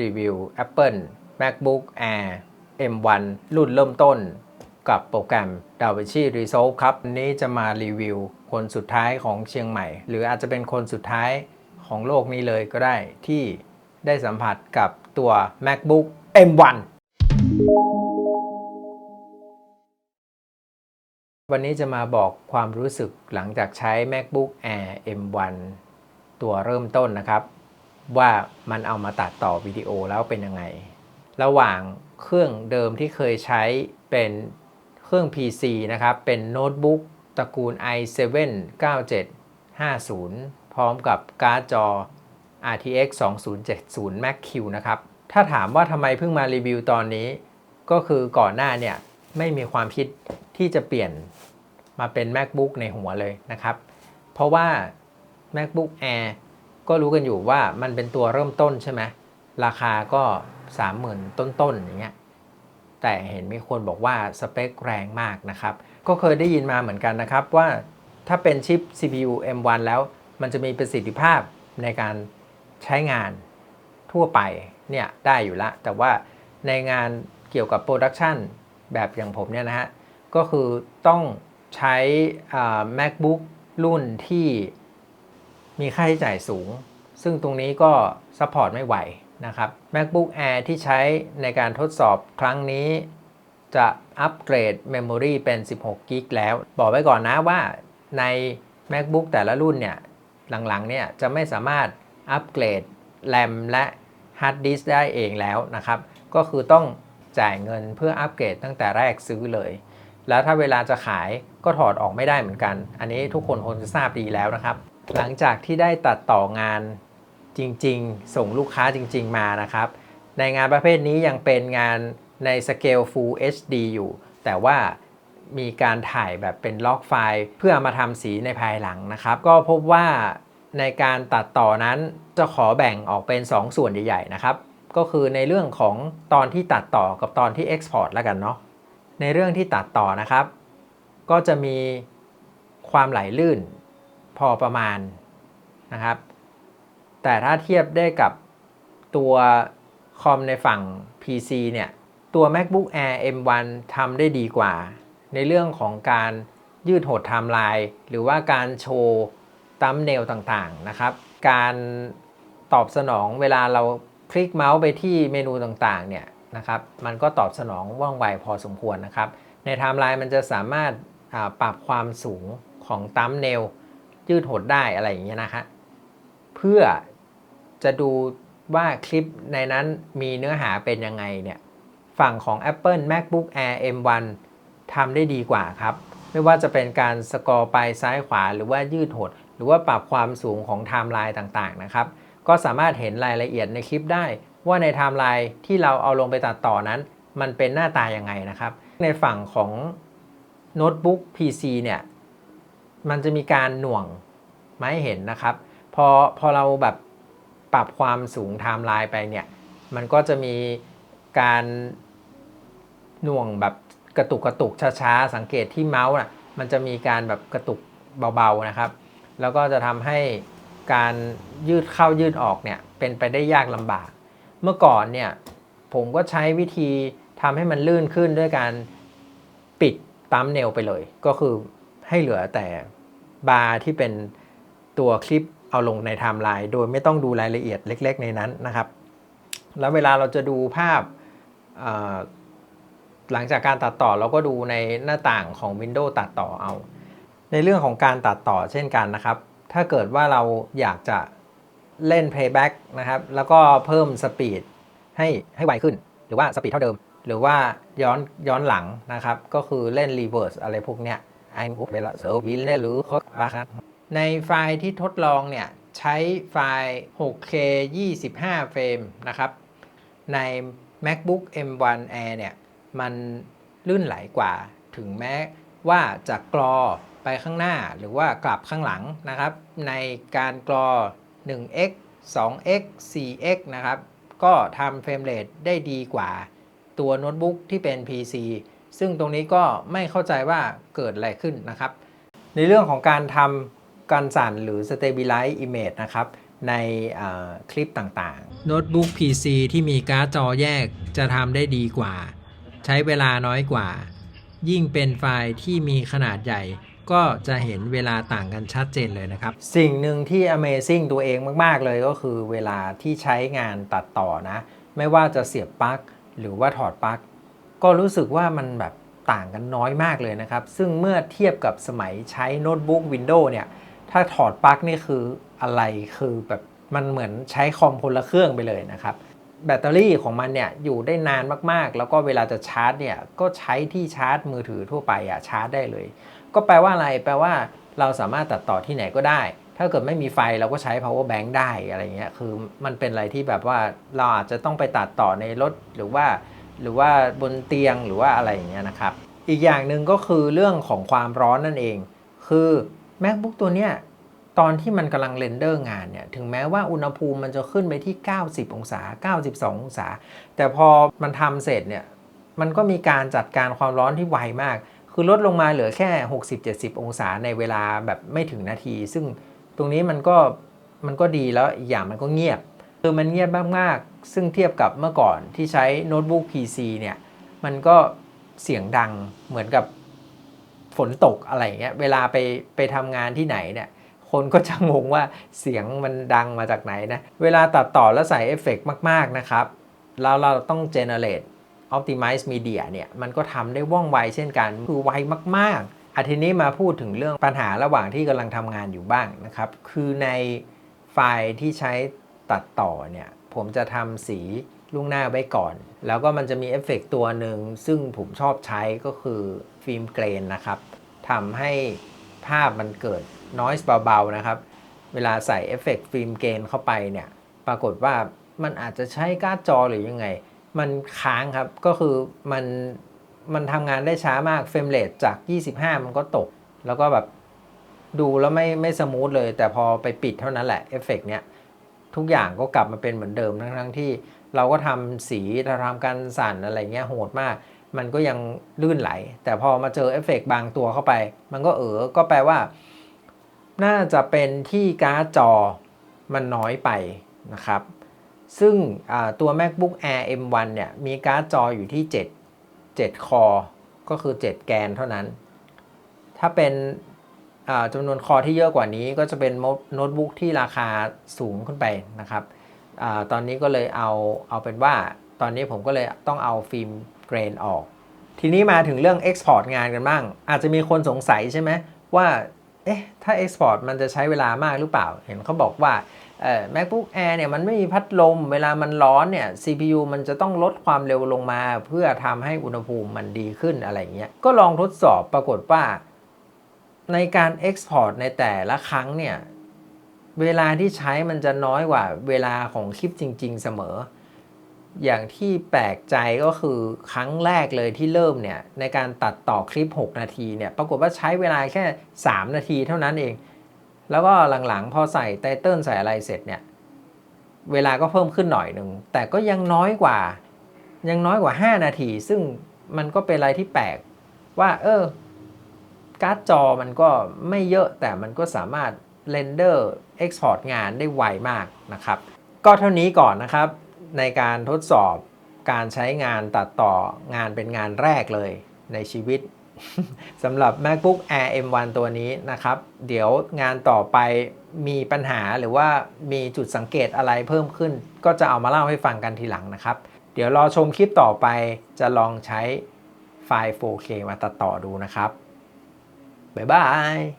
รีวิว Apple MacBook Air M1 รุ่นเริ่มต้น กับโปรแกรม DaVinci Resolve ครับวันนี้จะมารีวิวคนสุดท้ายของเชียงใหม่ หรืออาจจะเป็นคนสุดท้ายของโลกนี้เลยก็ได้ที่ได้สัมผัสกับตัว MacBook M1 วันนี้จะมาบอกความรู้สึกหลังจากใช้ MacBook Air M1 ตัวเริ่มต้นนะครับ ว่ามันเอามาตัดต่อวิดีโอแล้วเป็นยังไง ระหว่างเครื่องเดิมที่เคยใช้เป็นเครื่อง PC นะครับ เป็นโน้ตบุ๊กตระกูล i7 9750 พร้อมกับการ์ดจอ RTX 2070 Max-Q นะครับ ถ้าถามว่าทำไมเพิ่งมารีวิวตอนนี้ ก็คือก่อนหน้าเนี่ย ไม่มีความคิดที่จะเปลี่ยนมาเป็น MacBook ในหัวเลยนะครับ เพราะว่า MacBook Air ก็รู้กันอยู่ว่ามันเป็นตัวเริ่มต้นใช่ไหมราคาก็30,000ต้นๆอย่างเงี้ยแต่เห็นมีคนบอกว่าสเปคแรงมากนะครับ ก็เคยได้ยินมาเหมือนกันนะครับว่าถ้าเป็นชิป CPU M1 แล้ว มันจะมีประสิทธิภาพในการใช้งานทั่วไปเนี่ยได้อยู่ละ แต่ว่าในงานเกี่ยวกับโปรดักชันแบบอย่างผมเนี่ยนะฮะ ก็คือต้องใช้ MacBook รุ่นที่ มีค่าใช้จ่ายสูง ซึ่งตรงนี้ก็ซัพพอร์ตไม่ไหวนะครับ MacBook Air ที่ใช้ในการทดสอบครั้งนี้จะอัปเกรด Memory เป็น 16 g b แล้ว บอกไว้ก่อนนะว่าใน MacBook แต่ละรุ่นเนี่ย หลังๆ เนี่ย จะไม่สามารถอัปเกรด RAM และ Hard Disk ได้เองแล้วนะครับ ก็คือต้องจ่ายเงินเพื่ออัปเกรดตั้งแต่แรกซื้อเลย แล้วถ้าเวลาจะขายก็ถอดออกไม่ได้เหมือนกัน อันนี้ทุกคนคงจะทราบดีแล้วนะครับ หลังจากที่ได้ตัดต่องานจริงๆ ส่งลูกค้าจริง ๆ มานะครับ ในงานประเภทนี้ยังเป็นงานในสเกล Full HD อยู่ แต่ว่ามีการถ่ายแบบเป็นล็อกไฟล์ เพื่อมาทำสีในภายหลังนะครับ ก็พบว่าในการตัดต่อนั้นจะขอแบ่งออกเป็น 2 ส่วนใหญ่ๆนะครับ ก็คือในเรื่องของตอนที่ตัดต่อกับตอนที่ Export แล้วกันเนาะในเรื่องที่ตัดต่อนะครับ ก็จะมีความไหลลื่น พอประมาณนะครับ แต่ถ้าเทียบได้กับตัวคอมในฝั่ง PC เนี่ยตัว MacBook Air M1 ทำได้ดีกว่า ในเรื่องของการยืดหดไทม์ไลน์หรือว่าการโชว์ตัมเนลต่างๆนะครับ การตอบสนองเวลาเราคลิกเมาส์ไปที่เมนูต่างๆเนี่ยนะครับมันก็ตอบสนองว่องไวพอสมควรนะครับ ในไทม์ไลน์มันจะสามารถปรับความสูงของตัมเนล ยืดหดได้อะไรอย่างเงี้ยนะฮะเพื่อจะดูว่าคลิปในนั้นมีเนื้อหาเป็นยังไงเนี่ยฝั่งของ Apple MacBook Air M1 ทำได้ดีกว่าครับ ไม่ว่าจะเป็นการสกอร์ไปซ้ายขวาหรือว่ายืดหด หรือว่าปรับความสูงของไทม์ไลน์ต่างๆนะครับ ก็สามารถเห็นรายละเอียดในคลิปได้ ว่าในไทม์ไลน์ที่เราเอาลงไปตัดต่อนั้น มันเป็นหน้าตายังไงนะครับ ในฝั่งของโน้ตบุ๊ก PC เนี่ย มันจะมีการหน่วงมาให้เห็นนะครับ พอพอเราแบบปรับความสูงไทม์ไลน์ไปเนี่ย มันก็จะมีการหน่วงแบบกระตุกกระตุกช้าๆ สังเกตที่เมาส์น่ะ มันจะมีการแบบกระตุกเบาๆนะครับ แล้วก็จะทำให้การยืดเข้ายืดออกเนี่ยเป็นไปได้ยากลำบาก เมื่อก่อนเนี่ยผมก็ใช้วิธีทำให้มันลื่นขึ้นด้วยการปิดปั๊มเนลไปเลย ก็คือ ให้เหลือแต่บาร์ที่เป็นตัวคลิปเอาลงในไทม์ไลน์โดยไม่ต้องดูรายละเอียดเล็ก ๆ ในนั้นนะครับ แล้วเวลาเราจะดูภาพหลังจากการตัดต่อเราก็ดูในหน้าต่างของ Windows ตัดต่อเอา ในเรื่องของการตัดต่อเช่นกันนะครับ ถ้าเกิดว่าเราอยากจะเล่น playback นะครับ แล้วก็เพิ่มสปีดให้ให้ไวขึ้น หรือว่าสปีดเท่าเดิม หรือว่าย้อนย้อนหลังนะครับ ก็คือเล่น reverse อะไรพวกเนี้ย ไอ้พวกเวลาเซอร์วิสหรือโคตรครับในไฟล์ที่ทดลองเนี่ยใช้ไฟล์ 6K 25 เฟรมนะครับ ใน MacBook M1 Air เนี่ยมันลื่นไหลกว่าถึงแม้ว่าจะกรอไปข้างหน้าหรือว่ากลับข้างหลังนะครับ ในการกรอ 1x 2x 4x นะครับ ก็ทำเฟรมเรทได้ดีกว่าตัวโน้ตบุ๊กที่เป็น PC ซึ่งตรงนี้ก็ไม่เข้าใจว่าเกิดอะไรขึ้นนะครับ ในเรื่องของการทำการสั่นหรือ stabilize image นะครับในเอ่อคลิปต่างๆ โน้ตบุ๊ก PC ที่มีการ์ดจอแยกจะทำได้ดีกว่า ใช้เวลาน้อยกว่า ยิ่งเป็นไฟล์ที่มีขนาดใหญ่ ก็จะเห็นเวลาต่างกันชัดเจนเลยนะครับ สิ่งหนึ่งที่ Amazing ตัวเองมาก ๆ เลยก็คือเวลาที่ใช้งานตัดต่อนะ ไม่ว่าจะเสียบปลั๊กหรือว่าถอดปลั๊ก ก็รู้สึกว่ามันแบบต่างกันน้อยมากเลยนะครับ ซึ่งเมื่อเทียบกับสมัยใช้โน้ตบุ๊ก Windows เนี่ย ถ้าถอดปลั๊กนี่คืออะไรคือแบบมันเหมือนใช้คอมคนละเครื่องไปเลยนะครับ แบตเตอรี่ของมันเนี่ยอยู่ได้นานมากๆ แล้วก็เวลาจะชาร์จเนี่ยก็ใช้ที่ชาร์จมือถือทั่วไปอะชาร์จได้เลย ก็แปลว่าอะไรแปลว่าเราสามารถตัดต่อที่ไหนก็ได้ ถ้าเกิดไม่มีไฟเราก็ใช้ power bank ได้อะไรเงี้ย คือมันเป็นอะไรที่แบบว่าเราอาจจะต้องไปตัดต่อในรถหรือว่า หรือว่าบนเตียงหรือว่าอะไรอย่างเงี้ยนะครับ อีกอย่างหนึ่งก็คือเรื่องของความร้อนนั่นเอง คือ macbook ตัวเนี้ยตอนที่มันกำลังเรนเดอร์งานเนี่ยถึงแม้ว่าอุณหภูมิมันจะขึ้นไปที่ 90 องศา 92 องศา แต่พอมันทำเสร็จเนี่ยมันก็มีการจัดการความร้อนที่ไวมาก คือลดลงมาเหลือแค่ 60-70 องศาในเวลาแบบไม่ถึงนาที ซึ่งตรงนี้มันก็มันก็ดีแล้วอีกอย่างมันก็เงียบ อมันเงียบมากๆ ซึ่งเทียบกับเมื่อก่อนที่ใช้โน้ตบุ๊ก PC เนี่ย มันก็เสียงดังเหมือนกับฝนตกอะไรเงี้ย เวลาไปไปทำงานที่ไหนเนี่ยคนก็จะงงว่าเสียงมันดังมาจากไหนนะ เวลาตัดต่อแล้วใส่เอฟเฟกต์มาก ๆ นะครับ แล้วเราต้อง generate optimize media เนี่ย มันก็ทำได้ว่องไวเช่นกัน คือไวมากๆอาทีนี้มาพูดถึงเรื่องปัญหาระหว่างที่กำลังทำงานอยู่บ้างนะครับ คือในไฟล์ที่ใช้ ตัดต่อเนี่ยผมจะทำสีล่วงหน้าไว้ก่อน แล้วก็มันจะมีเอฟเฟกต์ตัวหนึ่งซึ่งผมชอบใช้ก็คือฟิล์มเกรนนะครับทำให้ภาพมันเกิด noise เบาๆนะครับ เวลาใส่เอฟเฟกต์ฟิล์มเกรนเข้าไปเนี่ยปรากฏว่ามันอาจจะใช้การ์ดจอหรือยังไง มันค้างครับก็คือมันมันทำงานได้ช้ามากเฟรมเรทจาก 25 มันก็ตก แล้วก็แบบดูแล้วไม่ไม่สมูทเลย แต่พอไปปิดเท่านั้นแหละเอฟเฟกต์เนี้ย ทุกอย่างก็กลับมาเป็นเหมือนเดิมทั้งทั้งๆที่ เราก็ทำสีเราทำการสั่นอะไรเงี้ยโหดมาก มันก็ยังลื่นไหล แต่พอมาเจอเอฟเฟกต์บางตัวเข้าไป มันก็เออก็แปลว่า น่าจะเป็นที่การ์ดจอมันน้อยไปนะครับ ซึ่งตัว MacBook Air M1 เนี่ยมีการ์ดจออยู่ที่ 7 7 คอ ก็คือ 7 แกนเท่านั้น ถ้าเป็น จำนวนคอที่เยอะกว่านี้ก็จะเป็นโน้ตบุ๊กที่ราคาสูงขึ้นไปนะครับอตอนนี้ก็เลยเอาเอาเป็นว่า ตอนนี้ผมก็เลยต้องเอาฟิล์มเกรนออก ทีนี้มาถึงเรื่อง Export งานกันบ้าง อาจจะมีคนสงสัยใช่ไหมว่าเอ๊ะถ้า Export มันจะใช้เวลามากหรือเปล่า เห็นเขาบอกว่าเอ่อ MacBook Air เนี่ยมันไม่มีพัดลม เวลามันร้อนเนี่ย CPU มันจะต้องลดความเร็วลงมา เพื่อทำให้อุณหภูมิมันดีขึ้นอะไรเงี้ยก็ลองทดสอบปรากฏว่า ในการ Export ในแต่ละครั้งเนี่ย เวลาที่ใช้มันจะน้อยกว่าเวลาของคลิปจริง ๆ เสมอ อย่างที่แปลกใจก็คือครั้งแรกเลยที่เริ่มเนี่ย ในการตัดต่อคลิป 6 นาทีเนี่ย ปรากฏว่าใช้เวลาแค่ 3 นาทีเท่านั้นเอง แล้วก็หลังๆ พอใส่ไตเติลใส่อะไรเสร็จเนี่ย เวลาก็เพิ่มขึ้นหน่อยหนึ่ง แต่ก็ยังน้อยกว่า ยังน้อยกว่า 5 นาที ซึ่งมันก็เป็นอะไรที่แปลกว่า เออ การ์ดจอมันก็ไม่เยอะแต่มันก็สามารถเรนเดอร์เอ็กซ์พอร์ตงานได้ไวมากนะครับ ก็เท่านี้ก่อนนะครับ ในการทดสอบการใช้งานตัดต่องานเป็นงานแรกเลยในชีวิตสำหรับ MacBook Air M1 ตัวนี้นะครับ เดี๋ยวงานต่อไปมีปัญหาหรือว่ามีจุดสังเกตอะไรเพิ่มขึ้น ก็จะเอามาเล่าให้ฟังกันทีหลังนะครับ เดี๋ยวรอชมคลิปต่อไปจะลองใช้ไฟล์ 4K มาตัดต่อดูนะครับ บ๊ายบาย